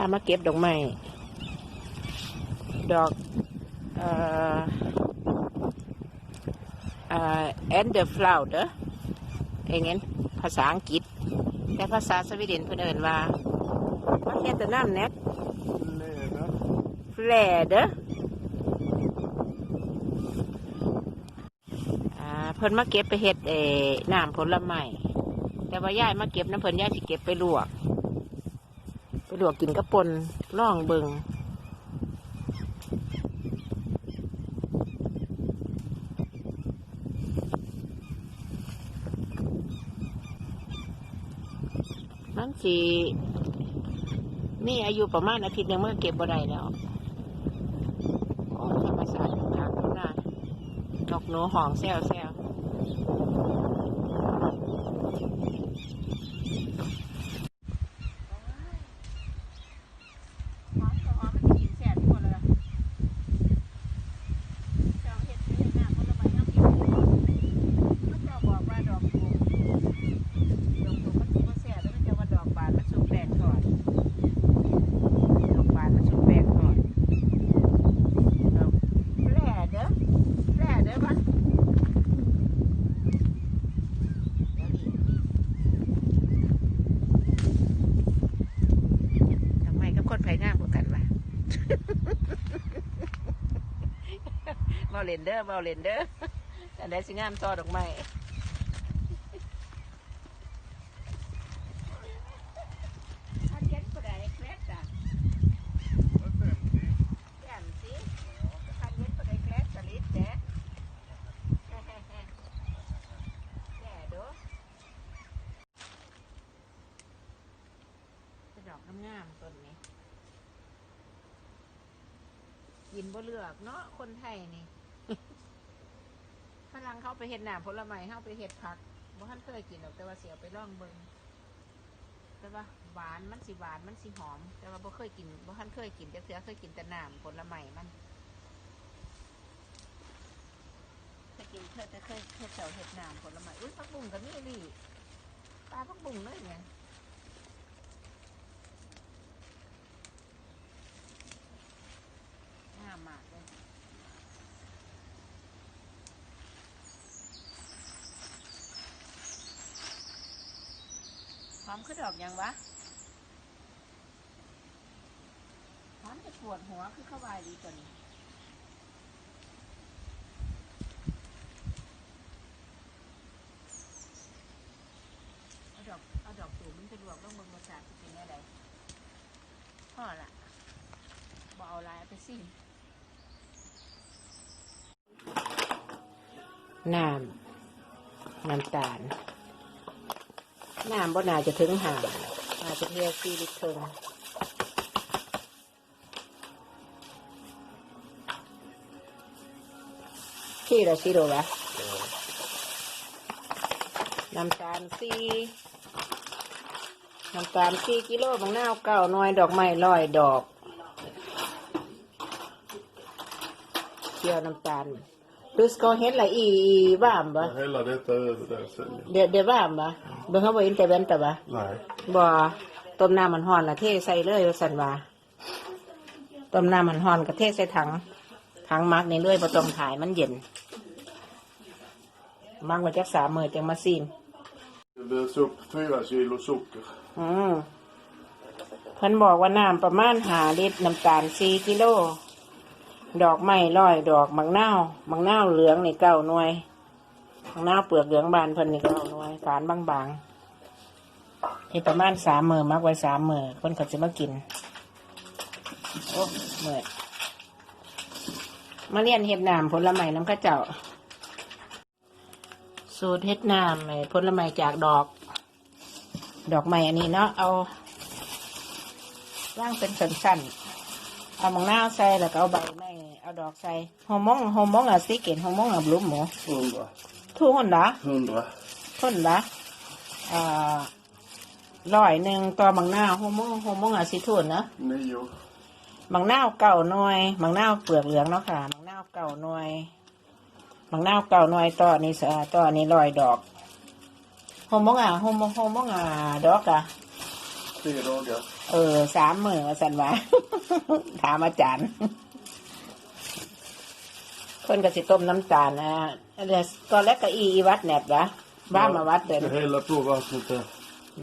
ามาเก็บดอกไม้ดอกเอ่อเอ่อ and the flower เด้อเองเงี้ยภาษาอังกฤษ แต่ภาษาสวีเดนเพิ่นเอิ้นว่าว่าเฮ็ดแต่น้ำแน็ก Leda. แฟลเด้ออ่าเพิ่นมาเก็บไปเฮ็ดเอ่อน้ำผลไม้แต่ว่าย่ายมาเก็บน้ำเพิ่นย่ายสิเก็บไปลวกไป ลวกกินกระปนล่องเบิงมันสีนี่อายุประมาณอาทิตย์นึงมันก็เก็บบ่ได้แล้วโอ้ธรรมศาสตร์ทางนู้นน่ะนกหนูหองแซวแซวดอกบานมันสุกแปลกก่อนดอกบานมันสุกแปลกก่อน แหล่เด้อแหล่เด้อบ้านทำไมกับคนไผ่งามกว่ากันวะ เบาเลนเดอร์เบาเลนเดอร์แต่ได้สิงามต่อดอกไม้อันเย็นก็ได้แคร็ดอะแก้มสิคันเย็นก็ได้แกล้สลิดแกแกดูเป็นดอกงามๆต้นนี้ กินบ่เลือกเนาะคนไทยนี่ เขาไปเห็ดหนามผลไม้เขาไปเห็ดผักบ่ท่านเคยกินหรอกแต่ว่าเสียไปลองเบิ้งแต่ว่าหวานมันสิหวานมันสิหอม แต่ว่าบ่เคยกินบ่ท่านเคยกินแต่เสียเคยกินแต่หนามผลไม้มันเคยกินเคยแต่เคยเคยเสียวเห็ดหนามผลไม้อุ้ยผักบุ้งก็มีนี่ปลาผักบุ้งเลยไงามมากเลย หอ มคือดอกหยังวะหอมจะปวดหัวคือเข้าวายดีกว่านี้เอาดอกเอาดอกสูงมันจะลวกต้องเบิ่งรสชาติสิเป็นยังไงพ่อละบเอาลายเอาไปสิน้ำน้ำตาล น้ำบ่น่าจะถึงห่างน่าจะเพียสี่ลิตรเทิงที่ละสิโลละน้ำตาลสี่น้ำตาลสี่กิโลบางนาวเก้าหน่วยดอกไม้ร้อยดอกเกี่ยวน้ำตาล ดูสกอเฮ็ดละอีบ้ามบ่ Jag häller detta över där sen. เดี๋ยวเดี๋ยวบ้ามบ่เบิ่งเขาบ่อินเตอร์เวนแต่บ่ Nej. บ่ต้มน้ำมันห่อนละเทใส่เลยว่าสันว่าต้มน้ำมันห่อนก็เทใส่ถังถังมักในเรื่อยบ่ต้องถ่ายมันเย็น มักไว้จักสามมื้อจังมาซีน Det behövs upp fyra kilo socker. อืมเพิ่นบอกว่าน้ำประมาณหาลิตรน้ำตาลสี่กิโล ดอกไม้ร้อย ดอกมังนาวมังนาวเหลืองในเก้าหน่วยมังนาวเปลือกเหลืองบานเพิ่นนี่เก้าหน่วยฝานบางๆเฮ็ดประมาณสามมือมักไว้สามมือคนเขาจะมากิน โอ้เมื่อยมาเรียนเฮ็ดน้ำผลไม้น้ำข้าเจ้า สูตรเฮ็ดน้ำไอ้ผลไม้จากดอก ดอกไม้อันนี้เนาะเอาร่างเป็นสั้นๆ เอามังนาวใส่แล้วก็เอาใบไม้เอาดอกใส่ฮอร์โมนฮอร์โมนอะซิเกนฮอร์โมนอะบลูมหมู Hundra. ทุกคนละ Hundra. คนละอ่าร้อยหนึ่งต่อมังนาวฮอร์โมนฮอร์โมนอะซิทุนเนาะ Nio. มังนาวเก่าหน่วยมังนาวเปลือกเหลืองเนาะค่ะมังนาวเก่าหน่วยมังนาวเก่าหน่วยต่อนี้สะต่อนี้ร้อยดอกฮอร์โมนอะฮอร์โมนฮอร์โมนอะดอกอะ tre dagar. เออสามมือว่าสันว่าถามอาจารย์เพิ่นก็สิต้มน้ำตาลนะแล้วก็แล้วก็อีอีวัดแหนบวะบ้ามาวัดเดิน Ska hälla på vattnet där.